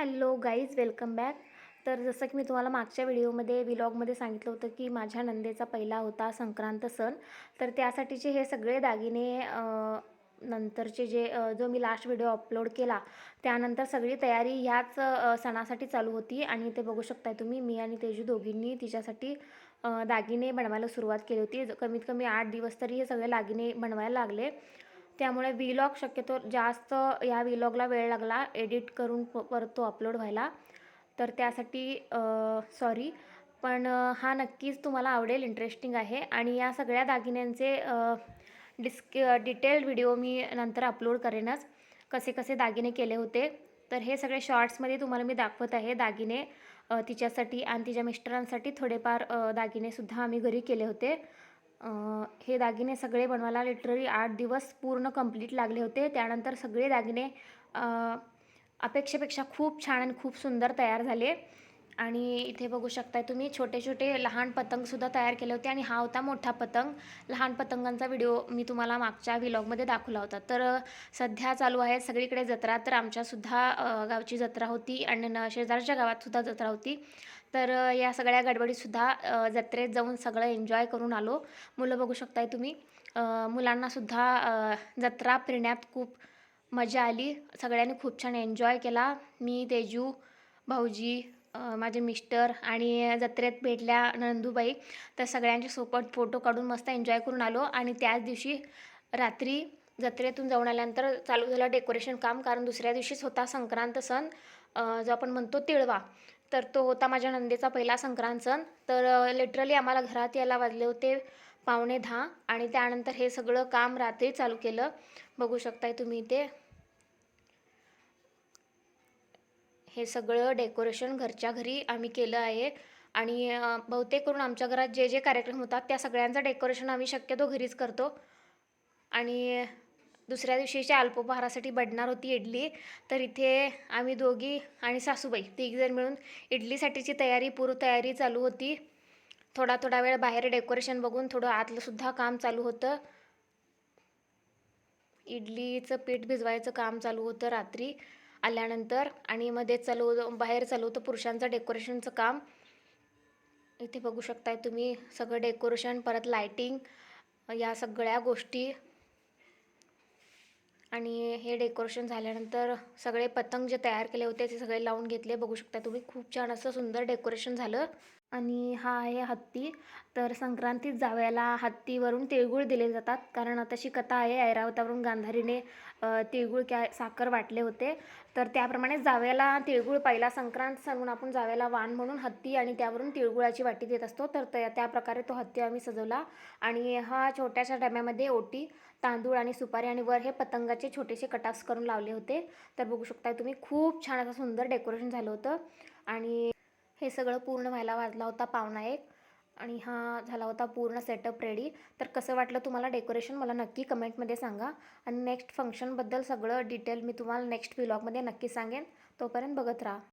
Hello guys welcome back. तर जसं की मी तुम्हाला मागच्या व्हिडिओमध्ये व्लॉगमध्ये सांगितलं होतं की माझ्या नंदेचा पहिला होता संक्रांत सण. तर त्यासाठीचे हे सगळे दागिने नंतरचे जे जो मी लास्ट व्हिडिओ अपलोड केला त्यानंतर सगळी तयारी ह्याच सणासाठी चालू होती. आणि ते बघू शकताय तुम्ही मी आणि तेजू दोघींनी तिच्यासाठी दागिने बनवायला सुरुवात केली होती. कमीत कमी आठ दिवस तरी हे सगळे दागिने बनवायला लागले. त्यामुळे व्लॉग शक्यतो जास्त या व्लॉगला वेळ लागला. एडिट करून प परत तो अपलोड व्हायला. तर त्यासाठी सॉरी पण हा नक्कीच तुम्हाला आवडेल इंटरेस्टिंग आहे. आणि या सगळ्या दागिन्यांचे डिस्क डिटेल्ड व्हिडिओ मी नंतर अपलोड करेनच. कसे कसे दागिने केले होते. तर हे सगळे शॉर्ट्समध्ये तुम्हाला मी दाखवत आहे. दागिने तिच्यासाठी आणि तिच्या मिस्टरांसाठी थोडेफार दागिनेसुद्धा आम्ही घरी केले होते. हे दागिने सगळे बनवायला लिटरली आठ दिवस पूर्ण कंप्लीट लागले होते. त्यानंतर सगळे दागिने अपेक्षेपेक्षा खूप छान आणि खूप सुंदर तयार झाले. आणि इथे बघू शकताय तुम्ही छोटे छोटे लहान पतंगसुद्धा तयार केले होते आणि हा होता मोठा पतंग. लहान पतंगांचा व्हिडिओ मी तुम्हाला मागच्या व्हिलॉगमध्ये दाखवला होता. तर सध्या चालू आहे सगळीकडे जत्रा. तर आमच्यासुद्धा गावची जत्रा होती आणि न शेजारच्या गावातसुद्धा जत्रा होती. तर या सगळ्या गडबडीतसुद्धा जत्रेत जाऊन सगळं एन्जॉय करून आलो. मुलं बघू शकताय तुम्ही. मुलांनासुद्धा जत्रा फिरण्यात खूप मजा आली. सगळ्यांनी खूप छान एन्जॉय केला. मी तेजू भाऊजी माझे मिस्टर आणि जत्रेत भेटल्या नंदूबाई. तर सगळ्यांच्या सोबत फोटो काढून मस्त एन्जॉय करून आलो. आणि त्याच दिवशी रात्री जत्रेतून जाऊन आल्यानंतर चालू झालं डेकोरेशन काम. कारण दुसऱ्या दिवशीच होता संक्रांत सण. जो आपण म्हणतो तिळवा तर तो होता माझ्या नंदेचा पहिला संक्रांत सण. तर लिटरली आम्हाला घरात यायला वाजले होते पावणे दहा आणि त्यानंतर हे सगळं काम रात्री चालू केलं. बघू शकताय तुम्ही इथे. हे सगळं डेकोरेशन घरच्या घरी आम्ही केलं आहे आणि बहुतेक करून आमच्या घरात जे जे कार्यक्रम होतात त्या सगळ्यांचं डेकोरेशन आम्ही शक्यतो घरीच करतो. आणि दुसऱ्या दिवशीच्या अल्पोपहारासाठी बडणार होती इडली. तर इथे आम्ही दोघी आणि सासूबाई तिघीजण मिळून इडलीसाठीची तयारी पूर्व तयारी चालू होती. थोडा थोडा वेळ बाहेर डेकोरेशन बघून थोडं आतलंसुद्धा काम चालू होतं. इडलीचं पीठ भिजवायचं काम चालू होतं रात्री आल्यानंतर आणि मध्ये चालू बाहेर चालू होतं पुरुषांचं डेकोरेशनचं काम. इथे बघू शकताय तुम्ही सगळं डेकोरेशन परत लायटिंग या सगळ्या गोष्टी. आणि हे डेकोरेशन झाल्यानंतर सगळे पतंग जे तयार केले होते ते सगळे लावून घेतले. बघू शकता तुम्ही खूप छान असं सुंदर डेकोरेशन झालं. आणि हा आहे हत्ती. तर संक्रांतीत जावयाला हत्तीवरून तिळगुळ दिले जातात. कारण तशी कथा आहे ऐरावतावरून गांधारीने तिळगुळ क्या साखर वाटले होते. तर त्याप्रमाणे जावयाला तिळगुळ पहिला संक्रांत सांगून आपण जावयाला वाण म्हणून हत्ती आणि त्यावरून तिळगुळाची वाटी देत असतो. तर त्या त्याप्रकारे तो हत्ती आम्ही सजवला. आणि हा छोट्याशा डब्यामध्ये ओटी तांदूळ आणि सुपारी आणि वर हे पतंगाचे छोटेसे कटाक्स करून लावले होते. तर बघू शकताय तुम्ही खूप छान असं सुंदर डेकोरेशन झालं होतं. आणि हे सगळं पूर्ण व्हायला वाजला होता पावणा एक आणि हा झाला होता पूर्ण सेटअप रेडी तर कसं वाटलं तुम्हाला डेकोरेशन मला नक्की कमेंटमध्ये सांगा. आणि नेक्स्ट फंक्शनबद्दल सगळं डिटेल मी तुम्हाला नेक्स्ट व्लॉगमध्ये नक्की सांगेन. तोपर्यंत बघत राहा.